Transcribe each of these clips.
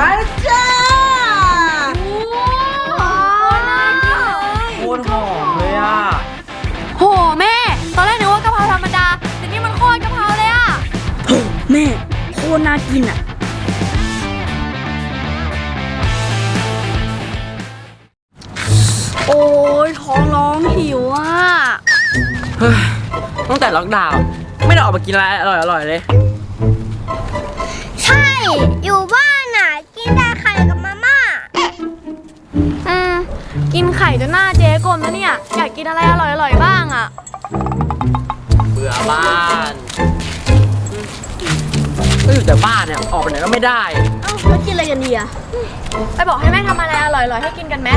มาแล้วจ้าโคตรหอมเลยอะโหแม่ ตอนแรกนึกว่ากะเพราธรรมดา แต่นี่มันโคตรกะเพราเลยอะแม่โคตรน่ากินอะ โอ้ยท้องร้องหิวอะ เฮ้ยตั้งแต่ล็อกดาวน์ไม่ได้ออกมากินอะไรอร่อยๆเลย ใช่ อยู่บ้าน กินไข่จนหน้าเจ๊กลมแล้วเนี่ย อยากกินอะไรอร่อยๆบ้างอะเบื่อบ้านก็อยู่แต่บ้านเนี่ย ออกไปไหนก็ไม่ได้ เอ้าแล้วกินอะไรกันดีอะไปบอกให้แม่ทำอะไรอร่อยๆให้กินกันไหม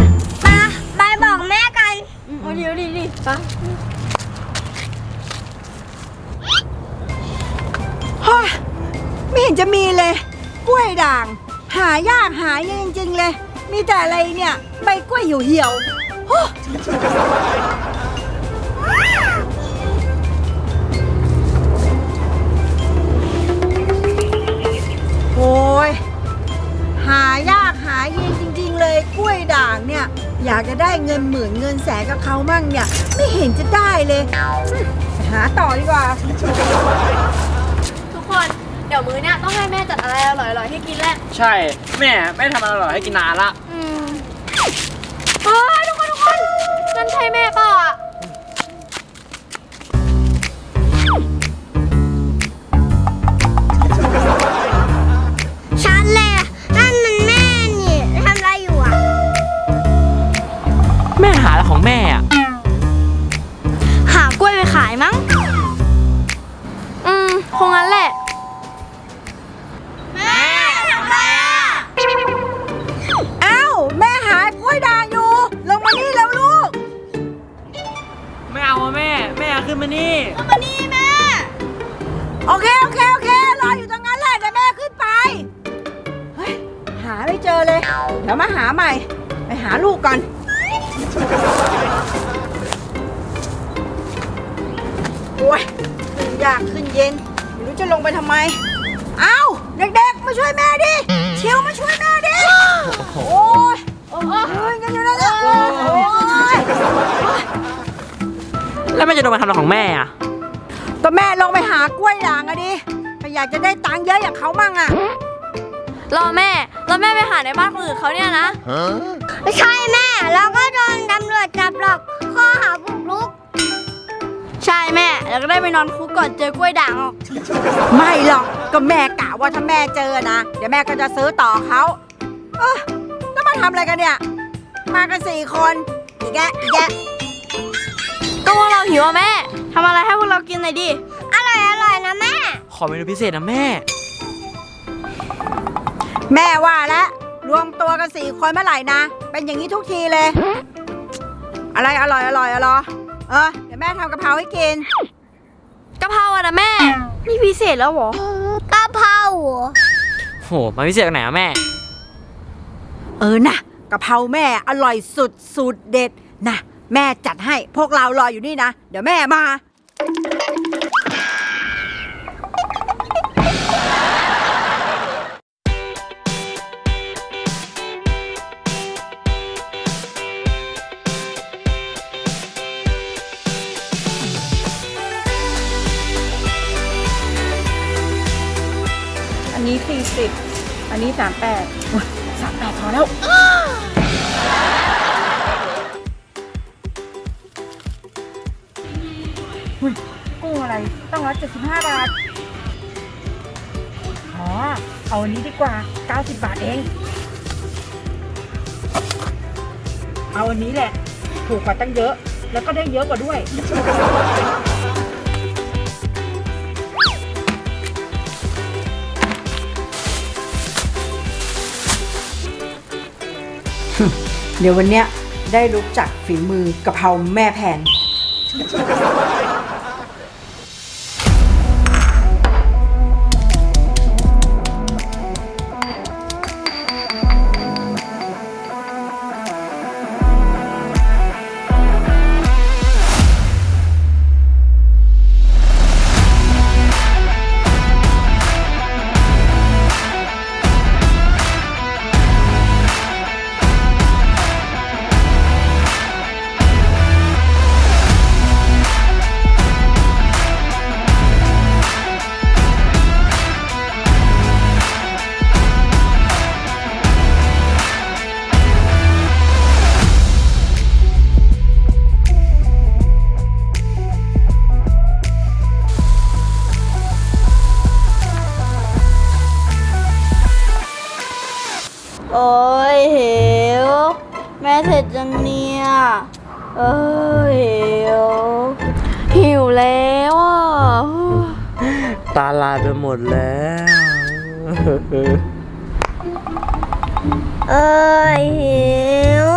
มาไปบอกแม่กันโอ้ดีดีดีไปเฮ้ยไม่เห็นจะมีเลย กล้วยด่าง หายากหายากจริงๆเลย มีแต่อะไรเนี่ย ใบกล้วยเหี่ยวๆโอ้โอ้ยหายากหายากจริง ๆ เลยกล้วยด่างเนี่ย อยากจะได้เงินหมื่นเงินแสนกับเขามั่งเนี่ย ไม่เห็นจะได้เลยอืมไปหาต่อดีกว่า ทุกคนเดี๋ยวมื้อเนี้ยต้องให้แม่จัดอะไรอร่อยๆให้กินแหละ ใช่ แม่ไม่ทำอะไรอร่อยให้กินนานละ นั่นใช่แม่เปล่าอะ หาไม่เจอเลย เดี๋ยวมาหาใหม่ ไปหาลูกก่อน โอ้ยขึ้นยากขึ้นเย็น ไม่รู้จะลงไปทำไม เอ้า เด็กๆ มาช่วยแม่ดิ เชียวมาช่วยแม่ดิ โอ้ยโอ้ยกันอยู่นั่นแหละโอ้ยแล้วแม่จะโดนมาทำอะไรของแม่อะก็แม่ลงไปหากล้วยด่างอะดิก็อยากจะได้ตังค์เยอะอย่างเขามั่งอะ รอแม่แล้วแม่ไปหาในบ้านคนอื่นเขาเนี่ยนะไม่ใช่แม่เราก็โดนตำรวจจับหรอกข้อหาบุกรุก ใช่แม่ แล้วก็ได้ไปนอนคุกก่อนเจอกล้วยด่างออก ไม่หรอกก็แม่กะว่าถ้าแม่เจอนะ เดี๋ยวแม่ก็จะซื้อต่อเขาเออแล้วมาทำอะไรกันเนี่ย มากันสี่คนอีกแกอีกแกก็พวกเราหิวอะแม่ทำอะไรให้พวกเรากินหน่อยดิ อร่อยอร่อยนะแม่ ขอเมนูพิเศษนะแม่ แม่ว่าแล้วรวมตัวกันสี่คนเมื่อไหร่นะ เป็นอย่างนี้ทุกทีเลย อะไรอร่อยอร่อยอร่อยเออเดี๋ยวแม่ทำกะเพราให้กินกะเพราอะนะแม่ นี่พิเศษแล้วเหรอกะเพราเหรอโหมาพิเศษจากไหนอะแม่ เออนะกะเพราแม่อร่อยสุดสูตรเด็ดนะแม่จัดให้พวกเรารออยู่นี่นะ เดี๋ยวแม่มา นนี้ 40 อันนี้ 38สามแปดพอแล้ว หุ้ยกุ้งอะไรต้องร้อยเจ็ดสิบห้าบาท อ๋อ เอาอันนี้ดีกว่า 90 บาทเอง เอาอันนี้แหละ ถูกกว่าตั้งเยอะ แล้วก็ได้เยอะกว่าด้วย เดี๋ยววันเนี้ยได้รู้จักฝีมือกะเพราแม่แผน เสร็จจังเนี่ยเอ้ยหิวหิวแล้วอะตาลายไปหมดแล้ว เอ้ยหิว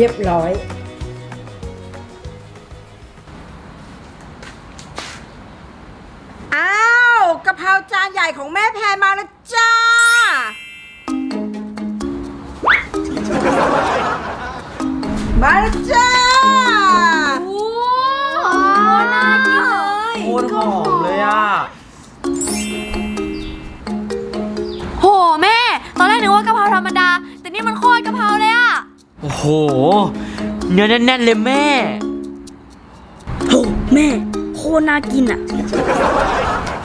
เรี โอ้โห เนื้อแน่นๆเลยแม่ โหแม่โคตรน่ากินอะ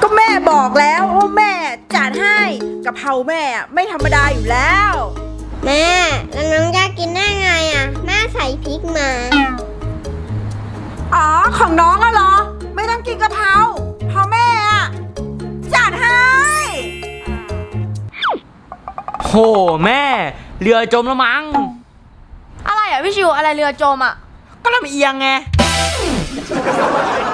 ก็แม่บอกแล้วว่าแม่จัดให้กะเพราแม่อะไม่ธรรมดาอยู่แล้ว แม่แล้วน้องจะกินได้ไงอะ แม่ใส่พริกมา อ๋อ ของน้องอะเหรอ ไม่ต้องกินกะเพราเพราะแม่อะจัดให้ โห แม่ เรือจมแล้วมั้ง อะไรอะพี่ชิวอะไรเรือจมอะก็ลำเอียงไง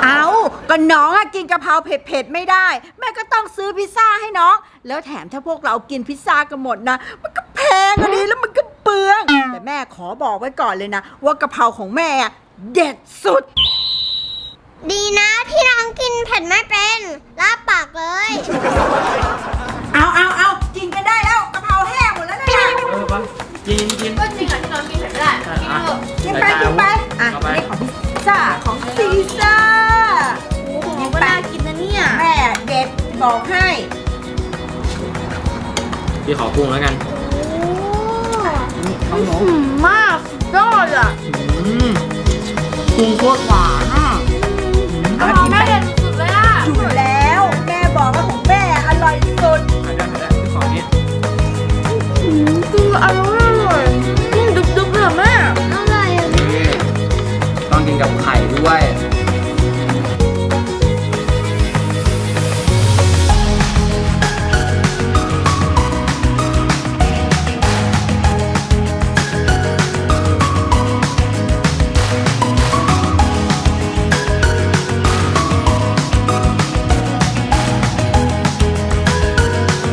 เอาก็น้องอะกินกะเพราเผ็ดๆไม่ได้ แม่ก็ต้องซื้อพิซซ่าให้น้อง แล้วแถมถ้าพวกเรากินพิซซ่ากันหมดนะ มันก็แพงอันนี้แล้วมันก็เปลือง แต่แม่ขอบอกไว้ก่อนเลยนะ ว่ากะเพราของแม่อะเด็ดสุด ดีนะที่น้องกินเผ็ดไม่เป็นลาบปากเลย เอาเอาเอา อะกินไปกินไปอะเอาไป นี่ของพิซซ่าของซีซ่านี่ก็น่ากินนะเนี่ยแม่เด็ดบอกให้พี่ขอปรุงแล้วกันของหนูมากสุดยอดอะ อืมปรุงโคตรหวานอะ